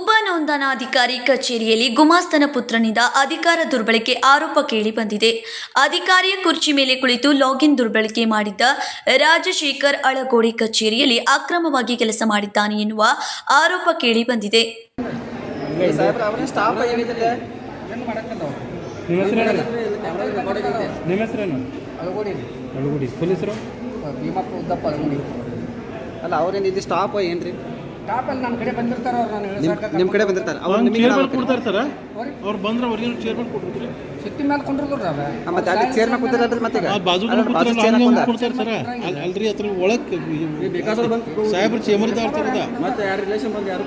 ಉಪ ನೋಂದಣಾಧಿಕಾರಿ ಕಚೇರಿಯಲ್ಲಿ ಗುಮಾಸ್ತನ ಪುತ್ರನಿಂದ ಅಧಿಕಾರ ದುರ್ಬಳಕೆ ಆರೋಪ ಕೇಳಿ ಬಂದಿದೆ. ಅಧಿಕಾರಿಯ ಕುರ್ಚಿ ಮೇಲೆ ಕುಳಿತು ಲಾಗಿನ್ ದುರ್ಬಳಕೆ ಮಾಡಿದ್ದ ರಾಜಶೇಖರ್ ಅಳಗೋಡಿ ಕಚೇರಿಯಲ್ಲಿ ಅಕ್ರಮವಾಗಿ ಕೆಲಸ ಮಾಡಿದ್ದಾನೆ ಎನ್ನುವ ಆರೋಪ ಕೇಳಿ ಬಂದಿದೆ. ಅಲ್ಲ ಅವ್ರೇನಿದ್ದು ಇದು ಸ್ಟಾಪ್ ಏನ್ರಿ? ಟಾಪಲ್ಲಿ ನಮ್ಮ ಕಡೆ ಬಂದಿರ್ತಾರ ಅವ್ರು ನಾನು ನಿಮ್ ನಿಮ್ಮ ಕಡೆ ಬಂದಿರ್ತಾರೆ. ಅವ್ರು ನಿಮಗೆ ಚೇರ್ಮನ್ ಕೊಡ್ತಾರೆ ಸರ್ ಅವ್ರು ಬಂದ್ರೆ ಅವ್ರಿಗೆ ಸಿಟ್ಟಿ ಮೇಲೆ ಅವ. ಮತ್ತೆ ಅಲ್ಲಿ ಚೇರ್ ಮೇಲೆ ಮತ್ತೆ ಈಗ. ಆ ಬಾಜು ಅಲ್ಲ, ಬಾಜು ಚೇರ್ ಹಾಕೊಂಡ ಕೊಡ್ತಾರೆ ಸರ್. ಅಲ್ರಿ ಅದ್ರ ಒಳಗೆ ಸಾಹೇಬ್ರ ಇರ್ತಾರದ ಮತ್ತೆ ಯಾರು ರಿಲೇಷನ್ ಬಂದು ಯಾರು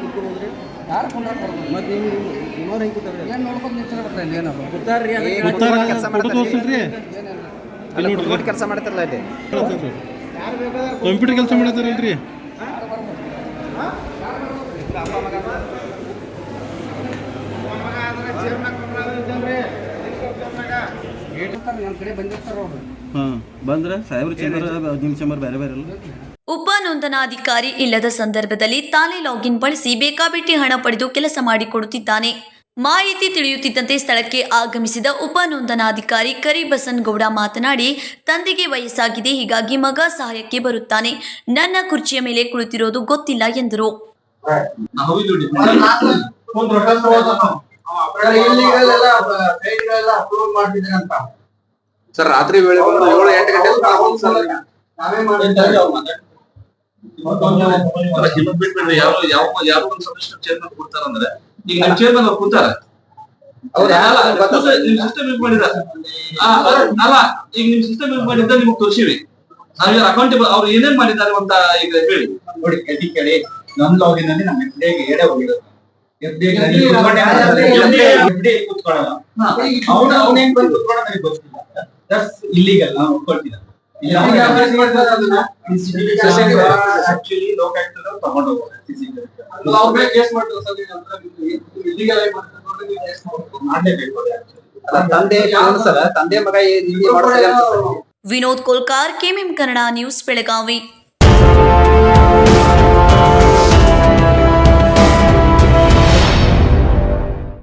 ಯಾರು ಕೊಂಡ್ರ ಮತ್ತೆ ನೀವು ಇನ್ನೋರು ಹೆಂಗೆ ಕೂತಾರ್ರಿ ಏನು ನೋಡ್ಕೊಂಡು ನಿಂತಿರ್ಬೇಕು ಇಲ್ಲಿ ಏನವ ಕೂತಾರ್ರಿ ಕೆಲಸ ಫೋಟೋ ಅಲ್ಲ ಕೆಲಸ ಮಾಡ್ತಾರಲ್ಲ ಕಂಪ್ಯೂಟರ್ ಕೆಲಸ ಮಾಡತ್ತಾರಲ್ರಿ ನಮ್ಮ ಕಡೆ ಬಂದಿರ್ತಾರ ಅವ್ರು. ಹಾಂ ಬಂದ್ರೆ ಸಾಹೇಬ್ರ ಚೇಂಬರ್ ನಿಮ್ಮ ಚೇಂಬರ್ ಬೇರೆ ಬೇರೆ ಅಲ್ಲ ಉಪ ನೋಂದಣಾಧಿಕಾರಿ ಇಲ್ಲದ ಸಂದರ್ಭದಲ್ಲಿ ತಾನೇ ಲಾಗಿನ್ ಬಳಸಿ ಬೇಕಾಬಿಟ್ಟಿ ಹಣ ಪಡೆದು ಕೆಲಸ ಮಾಡಿಕೊಡುತ್ತಿದ್ದಾನೆ. ಮಾಹಿತಿ ತಿಳಿಯುತ್ತಿದ್ದಂತೆ ಸ್ಥಳಕ್ಕೆ ಆಗಮಿಸಿದ ಉಪ ನೋಂದಣಾಧಿಕಾರಿ ಕರಿಬಸನಗೌಡ ಮಾತನಾಡಿ ತಂದೆಗೆ ವಯಸ್ಸಾಗಿದೆ ಹೀಗಾಗಿ ಮಗ ಸಹಾಯಕ್ಕೆ ಬರುತ್ತಾನೆ. ನನ್ನ ಕುರ್ಚಿಯ ಮೇಲೆ ಕುಳಿತಿರೋದು ಗೊತ್ತಿಲ್ಲ ಎಂದರು. ನಾವು ಸರ್ ರಾತ್ರಿ ವೇಳೆ ಬಂದು ಏಳು ಎಂಟು ಗಂಟೆ ಹಿಮ್ಮತ್ ಬಿಟ್ಬಿಡ್ರಿ ಯಾವ ಯಾವ ಯಾವ ಒಂದು ಸಮಿಸ್ಟರ್ ಚೇರ್ಮನ್ ಕೊಡ್ತಾರಂದ್ರೆ ಈಗ ನಿಮ್ ಚೇರ್ಮನ್ ಅವ್ರು ಕೂತಾರ. ಅವ್ರು ಯಾರು ಗೊತ್ತಾ? ನಿಮ್ ಸಿಸ್ಟಮ್ ಯೂಸ್ ಮಾಡಿದ? ಅಲ್ಲ ಈಗ ನಿಮ್ ಸಿಸ್ಟಮ್ ಯೂಸ್ ಮಾಡಿದ್ದ ನಿಮ್ಗೆ ತೋರಿಸಿವಿ. ನಾವ್ ಅಕೌಂಟೇಬಲ್ ಅವ್ರು ಏನೇನ್ ಮಾಡಿದ್ದಾರೆ ಅಂತ ಈಗ ಹೇಳಿ. ನೋಡಿ ಕೆಡಿ ಕೇಳಿ ನಮ್ ಲಾಗಿನ್ ಅಲ್ಲಿ ನಮ್ಮ ಎಫ್ ಡಿಗೆ ಎಡೆ ಹೋಗಿರೋದು ಎಫ್ ಡಿ ಎಫ್ ಡಿ ಕೂತ್ಕೊಳ್ಳಲ್ಲ ಹಾ. ಅವ್ನ ಅವ್ನ ಹೆಂಗ್ ಬಂದು ನನಗೆ ಗೊತ್ತಿಲ್ಲ. ದಟ್ಸ್ ಇಲ್ಲಿಗಲ್ ನಾವು ಒಪ್ಕೊಳ್ತೀರ? ಆಕ್ಚುಲಿ ತಗೊಂಡು ಹೋಗ್ತಾರೆ ಕೇಸ್ ಮಾಡ್ತಾರೆ ಸರ್ ಈಗ ಇಲ್ಲಿಗಲ್ ಆಗಿ ಮಾಡ್ತಾರೆ ನೋಡಿ ಕೇಸ್ ಮಾಡ್ಬೇಕು ಮಾಡ್ಲೇಬೇಕು ಅದು actually. ತಂದೆ ತಂದೆ ಮಗ ಇಲ್ಲಿ ಮಾಡ್ತಾರೆ ವಿನೋದ್ ಕೋಲ್ಕಾರ್ ಕೆಎಂಎಂ ಕನ್ನಡ ನ್ಯೂಸ್ ಬೆಳಗಾವಿ.